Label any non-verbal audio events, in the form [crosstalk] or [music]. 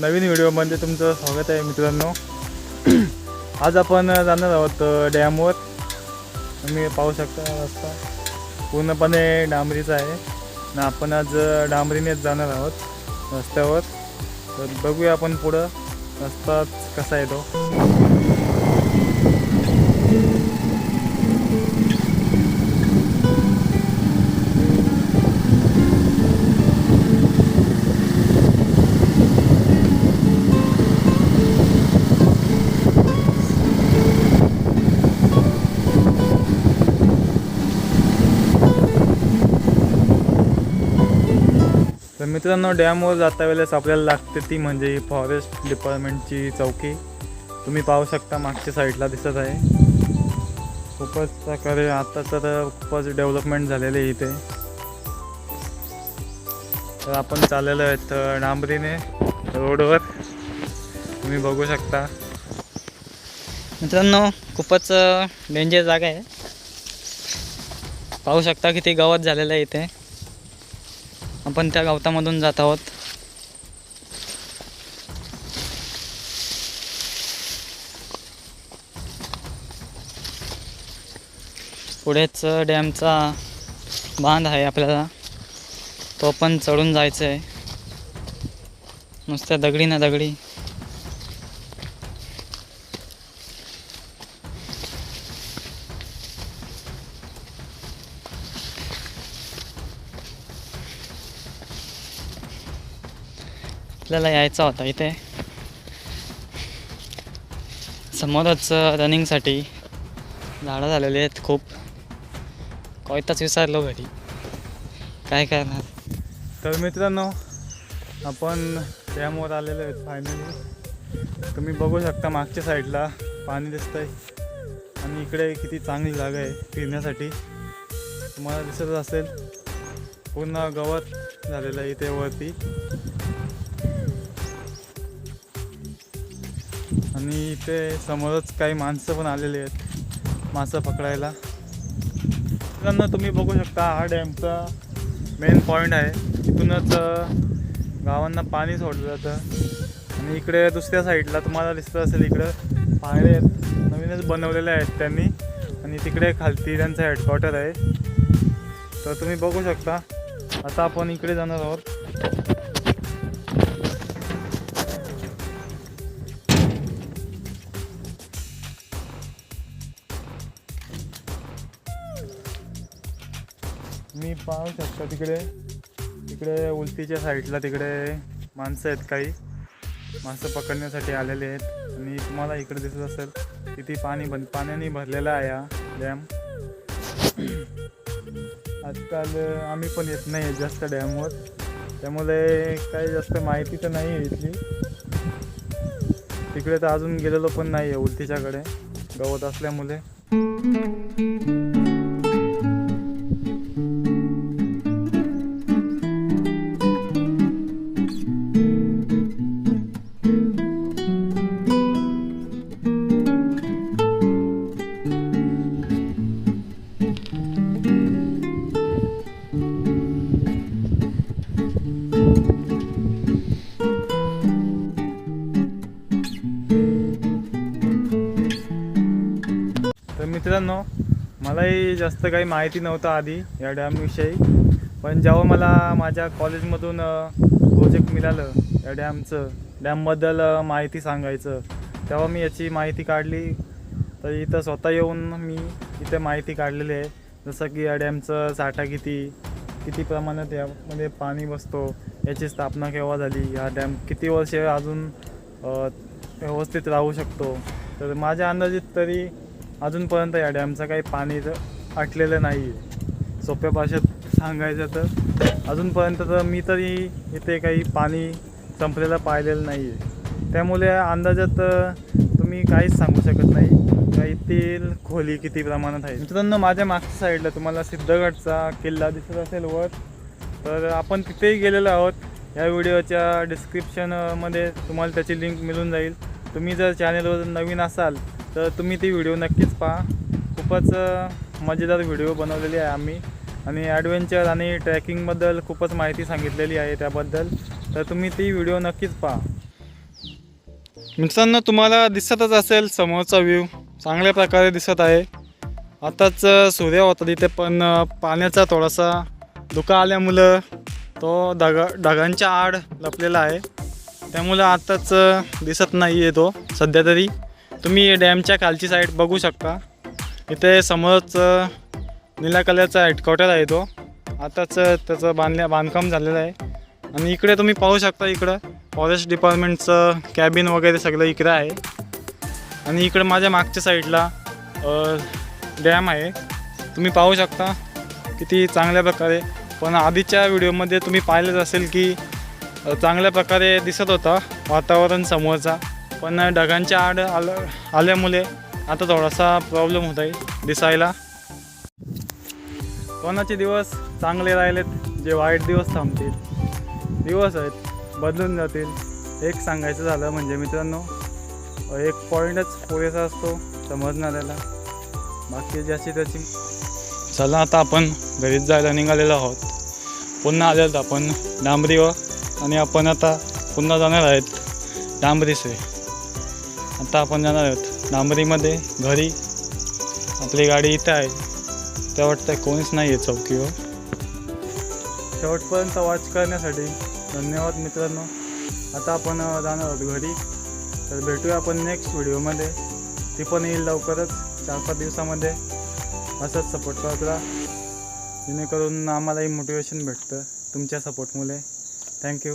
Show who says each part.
Speaker 1: नवीन व्हिडिओमध्ये म्हणजे तुमचं स्वागत आहे मित्रांनो. [clears throat] आज आपण जाणार आहोत डॅमवर. तुम्ही पाहू शकता रस्ता. पूर्णपणे डांबरीचा आहे. आणि आपण आज डांबरीनेच जाणार आहोत रस्त्यावर. तर बघूया आपण पुढं रस्ता कसा येतो. तर मित्रांनो डॅमवर जाता वेळेस आपल्याला लागते ती म्हणजे फॉरेस्ट डिपार्टमेंटची चौकी. तुम्ही पाहू शकता मागच्या साईडला दिसत आहे. खूपच प्रकारे आता तर खूपच डेव्हलपमेंट झालेली आहे इथे. तर आपण चाललेलो आहेत डांबरीने रोडवर. तुम्ही बघू शकता.
Speaker 2: मित्रांनो खूपच डेंजर जागा आहे. पाहू शकता किती गवत झालेलं आहे इथे. आपण त्या गवतामधून जात आहोत. पुढेच डॅमचा बांध आहे आपल्याला. तो पण चढून जायचं आहे नुसत्या दगडी ना दगडी. आपल्याला यायचा होता इथे. समोरच रनिंगसाठी झाडं झालेली आहेत खूप. कोयताच विसरलो घरी. काय करणार?
Speaker 1: तर मित्रांनो आपण डॅमवर आलेलो आहेत फायनली तुम्ही बघू शकता मागच्या साईडला पाणी दिसतंय. आणि इकडे किती चांगली जागा आहे फिरण्यासाठी. तुम्हाला दिसत असेल. पूर्ण गवत झालेलं आहे इथे वरती. आणि इथे समोरच काही माणसं पण आलेली आहेत. मासं पकडायला. मित्रांनो तुम्ही बघू शकता हा डॅमचा मेन पॉईंट आहे. इथूनच गावांना पाणी सोडलं जातं. आणि इकडे दुसऱ्या साईडला तुम्हाला दिसत असेल इकडं पायऱ्या आहेत. नवीनच बनवलेल्या आहेत त्यांनी. आणि तिकडे खालती त्यांचं हेडक्वार्टर आहे. तर तुम्ही बघू शकता आता आपण इकडे जाणार आहोत. पाहू शकता तिकडे. तिकडे उलतीच्या साईडला तिकडे माणसं आहेत काही. माणसं पकडण्यासाठी आलेले आहेत. आणि तुम्हाला इकडे दिसत असेल किती पाणी बन पाण्याने भरलेला आहे हा डॅम. आजकाल आम्ही पण येत नाही जास्त डॅमवर. त्यामुळे काही जास्त माहिती तर नाही आहे इथली. तिकडे तर अजून गेलेलो पण नाही आहे उलतीच्याकडे गवत असल्यामुळे. तर मित्रांनो मलाही जास्त काही माहिती नव्हतं आधी या डॅमविषयी पण जेव्हा मला माझ्या कॉलेजमधून प्रोजेक्ट मिळालं या डॅमचं डॅमबद्दल माहिती सांगायचं तेव्हा मी याची माहिती काढली. तर इथं स्वतः येऊन मी इथे माहिती काढलेली आहे. जसं की या डॅमचं साठा किती किती प्रमाणात यामध्ये पाणी बसतो याची स्थापना केव्हा झाली हा डॅम किती वर्षे अजून व्यवस्थित राहू शकतो. तर माझ्या अंदाजित तरी अजूनपर्यंत या डॅमचं काही पाणी तर आटलेलं नाही आहे सोप्या भाषेत सांगायचं तर अजूनपर्यंत तर मी तरी इथे काही पाणी संपलेलं पाहिलेलं नाही आहे त्यामुळे अंदाजात तुम्ही काहीच सांगू शकत नाही. येथील खोली किती प्रमाणात आहे मित्रांनो माझ्या मागच्या साईडला तुम्हाला सिद्धगडचा किल्ला दिसत असेल वर. तर आपण तिथेही गेलेलो आहोत. या व्हिडिओच्या डिस्क्रिप्शनमध्ये तुम्हाला त्याची लिंक मिळून जाईल. तुम्ही जर चॅनलवर नवीन असाल तर तुम्ही ती व्हिडिओ नक्कीच पहा. खूपच मजेदार व्हिडिओ बनवलेली आहे आम्ही. आणि ॲडव्हेंचर आणि ट्रॅकिंगबद्दल खूपच माहिती सांगितलेली आहे त्याबद्दल. तर तुम्ही ती व्हिडिओ नक्कीच पहा. मित्रांनो तुम्हाला दिसतच असेल समोरचा व्ह्यू चांगल्या प्रकारे दिसत आहे. आताच सूर्य होता तिथे पण पाण्याचा थोडासा धुका आल्यामुळं तो ढगा ढगांच्या आड लपलेला आहे. त्यामुळं आत्ताच दिसत नाही आहे तो सध्या तरी. तुम्ही डॅमच्या खालची साईड बघू शकता. इथे समोरच निळ्या कलरचा हेडक्वार्टर आहे तो. आताच त्याचं बांधल्या बांधकाम झालेलं आहे. आणि इकडे तुम्ही पाहू शकता इकडं फॉरेस्ट डिपार्टमेंटचं कॅबिन वगैरे सगळं इकडं आहे. आणि इकडं माझ्या मागच्या साईडला डॅम आहे. तुम्ही पाहू शकता किती चांगल्या प्रकारे. पण आधीच्या व्हिडिओमध्ये तुम्ही पाहिलंच असेल की चांगल्या प्रकारे दिसत होता वातावरण समोरचा. पण ढगांच्या आड आलं आल्यामुळे आता थोडासा प्रॉब्लेम होत आहे दिसायला. कोणाचे दिवस चांगले राहिलेत जे वाईट दिवस थांबतील? दिवस आहेत बदलून जातील. एक सांगायचं झालं म्हणजे मित्रांनो एक पॉईंटच पुरेसा असतो समजणाऱ्याला. बाकी ज्याची त्याची. चला आता आपण घरीच जायला निघालेलो आहोत. पुन्हा आलेलो आपण डांबरीवर. आणि आपण आता पुन्हा जाणार आहेत डांबरीचे आता आपण जाणार आहोत डांबरीमध्ये घरी. आपली गाडी इथे आहे. त्या वाटतं कोणीच नाही आहे चौकीवर. शेवटपर्यंत वॉच करण्यासाठी धन्यवाद मित्रांनो. आता आपण जाणार आहोत घरी. तर भेटूया आपण नेक्स्ट व्हिडिओमध्ये. ती पण येईल लवकरच चार पाच दिवसामध्ये. असंच सपोर्ट करत राहा. जेणेकरून आम्हालाही मोटिवेशन भेटतं तुमच्या सपोर्टमुळे ಥ್ಯಾಂಕ್ ಯು